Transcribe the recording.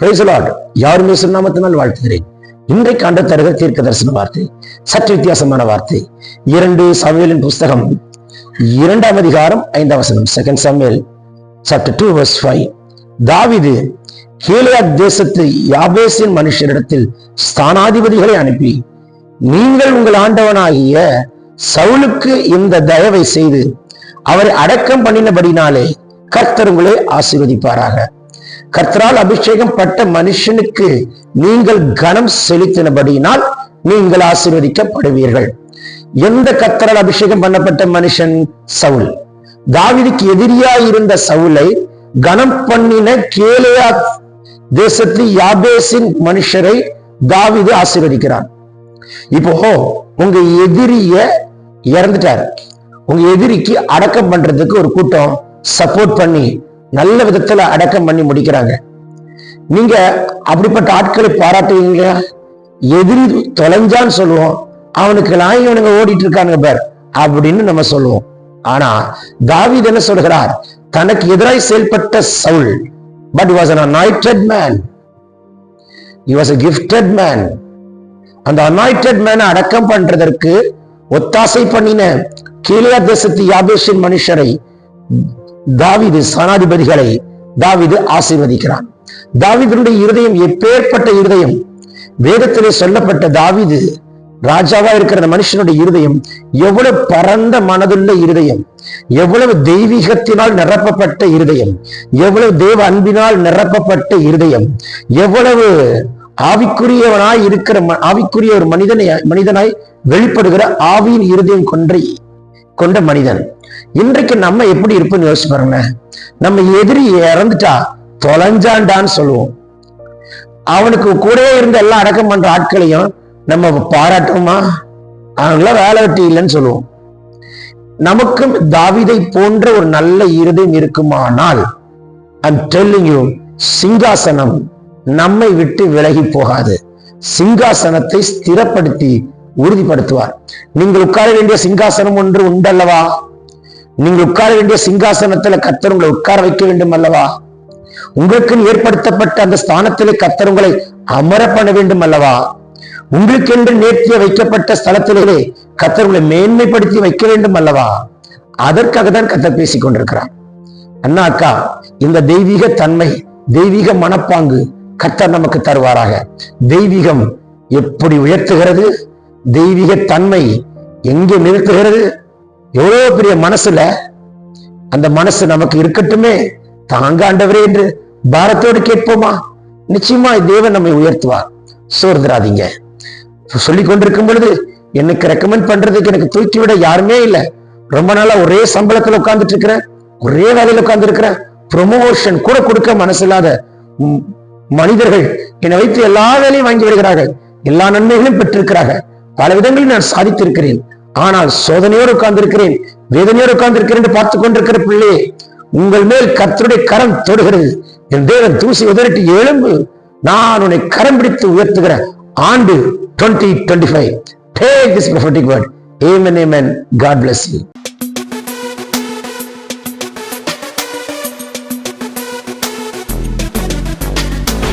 பிரைசலாட் யாருமே சுண்ணாமத்தினால் வாழ்த்துகிறேன்? இன்றைக்கு ஆண்டு தருகிற தீர்க்க தரிசன வார்த்தை சற்று வித்தியாசமான வார்த்தை. இரண்டு சமையலின் புஸ்தகம் இரண்டாம் அதிகாரம் ஐந்தாம் வசனம் செகண்ட் சமையல் சாப்டர் டூ வர்ஸ் ஃபைவ் தாவிது கீழையாத் தேசத்து யாபேசின் மனுஷரிடத்தில் ஸ்தானாதிபதிகளை அனுப்பி நீங்கள் உங்கள் ஆண்டவனாகிய சவுலுக்கு இந்த தயவை செய்து அவரை அடக்கம் பண்ணினபடினாலே கர்த்தர் உங்களை ஆசீர்வதிப்பாராக. கர்த்தரால் அபிஷேகம் பட்ட மனுஷனுக்கு நீங்கள் கனம் செலுத்தினபடியினால் நீங்கள் ஆசீர்வதிக்கப்படுவீர்கள். எந்த கர்த்தரால் அபிஷேகம் பண்ணப்பட்ட மனுஷன்? சவுல். தாவிதுக்கு எதிரியா இருந்த சவுலை கனம் பண்ணின கேலையா தேசத்து யாபேசின் மனுஷரை தாவிது ஆசீர்வதிக்கிறான். இப்போ உங்க எதிரிய இறந்துட்டார். உங்க எதிரிக்கு அடக்கம் பண்றதுக்கு ஒரு கூட்டம் சப்போர்ட் பண்ணி நல்ல விதத்துல அடக்கம் பண்ணி முடிக்கிறாங்க. நீங்க அப்படிப்பட்ட ஆட்களை பாராட்டுவீங்க? எதிரி தொலைஞ்சான்னு சொல்லுவோம். அவனுக்கு லாய் இவனுங்க ஓடிட்டு இருக்கானுங்க பேர் அப்படின்னு நம்ம சொல்லுவோம். ஆனா தாவீது என்ன சொல்கிறார்? தனக்கு எதிராய் செயல்பட்ட Saul but was an anointed man was a gifted man அந்த அனாய்டட் மேனை அடக்கம் பண்றதற்கு ஒத்தாசை பண்ணின கீழே தேசத்து யாபேஷின் மனுஷரை தாவிது சனாதிபதிகளை தாவிது ஆசீர்வதிக்கிறான். தாவிதனுடைய இருதயம் எப்பேற்பட்ட இருதயம்? வேதத்திலே சொல்லப்பட்ட தாவிது ராஜாவா இருக்கிற மனுஷனுடைய இருதயம் எவ்வளவு பரந்த மனதுள்ள இருதயம்? எவ்வளவு தெய்வீகத்தினால் நிரப்பப்பட்ட இருதயம்? எவ்வளவு தேவ அன்பினால் நிரப்பப்பட்ட இருதயம்? எவ்வளவு ஆவிக்குரியவனாய் இருக்கிற ம- ஆவிக்குரிய ஒரு மனிதனை மனிதனாய் வெளிப்படுகிற ஆவியின் இருதயம் கொன்றை கொண்ட மனிதன். இன்றைக்கு நம்ம எப்படி இருப்போம்னு யோசிச்சு பாருங்களேன். நம்ம எதிரி இறந்துட்டா தொலைஞ்சாண்டான்னு சொல்லுவோம். அவனுக்கு கூடவே இருந்து எல்லாம் அடக்கம் பண்ற ஆட்களையும் நம்ம பாராட்டுவோமா? அவங்களாம் வேலை வெட்டி இல்லைன்னு சொல்லுவோம். நமக்கும் தாவிதை போன்ற ஒரு நல்ல இருதயம் இருக்குமானால் ஐம் டெல்லிங் யூ சிங்காசனம் நம்மை விட்டு விலகி போகாது. சிங்காசனத்தை ஸ்திரப்படுத்தி உறுதிப்படுத்துவார். நீங்கள் உட்கார வேண்டிய சிங்காசனம் ஒன்று உண்டல்லவா? நீங்கள் உட்கார வேண்டிய சிங்காசனத்துல கத்தர் உங்களை உட்கார வைக்க வேண்டும் அல்லவா? உங்களுக்கு ஏற்படுத்தப்பட்ட அந்த ஸ்தானத்திலே கத்தர் உங்களை அமர பண்ண வேண்டும் அல்லவா? உங்களுக்கென்று நேர்த்திய வைக்கப்பட்ட ஸ்தலத்திலே கத்தர் உங்களை மேன்மைப்படுத்தி வைக்க வேண்டும் அல்லவா? அதற்காக தான் கத்தர் பேசிக் கொண்டிருக்கிறார். அண்ணா அக்கா இந்த தெய்வீக தன்மை தெய்வீக மனப்பாங்கு கத்தர் நமக்கு தருவாராக. தெய்வீகம் எப்படி உயர்த்துகிறது? தெய்வீக தன்மை எங்கே நிறுத்துகிறது? எவ்வளவு பெரிய மனசுல அந்த மனசு நமக்கு இருக்கட்டுமே? தாங்க ஆண்டவரே என்று பாரத்தோடு கேட்போமா? நிச்சயமா தேவன் நம்மை உயர்த்துவார். சோர்ந்துடாதீங்க சொல்லிக் கொண்டிருக்கும் பொழுது எனக்கு ரெக்கமெண்ட் பண்றதுக்கு எனக்கு தூக்கி விட யாருமே இல்லை. ரொம்ப நாளா ஒரே சம்பளத்துல உட்கார்ந்துட்டு இருக்கிறேன். ஒரே வேலையில உட்கார்ந்து இருக்கிறேன் ப்ரொமோஷன் கூட கொடுக்க மனசில்லாத மனிதர்கள் என்னை வைத்து எல்லா வேலையும் வாங்கி வருகிறார்கள். எல்லா நன்மைகளையும் பெற்றிருக்கிறார்கள். பல விதங்களில் நான் சாதித்திருக்கிறேன். ஆனால் சோதனையோடு உட்கார்ந்திருக்கிறேன் வேதனையோடு உட்கார்ந்திருக்கிறேன் என்று கொண்டிருக்கிற பிள்ளையே உங்கள் மேல் கர்த்தருடைய கரம் தொடுகிறது. என் தேவன் தூசி உதறிட்டு எழும்பு நான் உன்னை கரம் பிடித்து உயர்த்துகிற ஆண்டு twenty twenty five take this prophetic word. Amen amen. God bless you.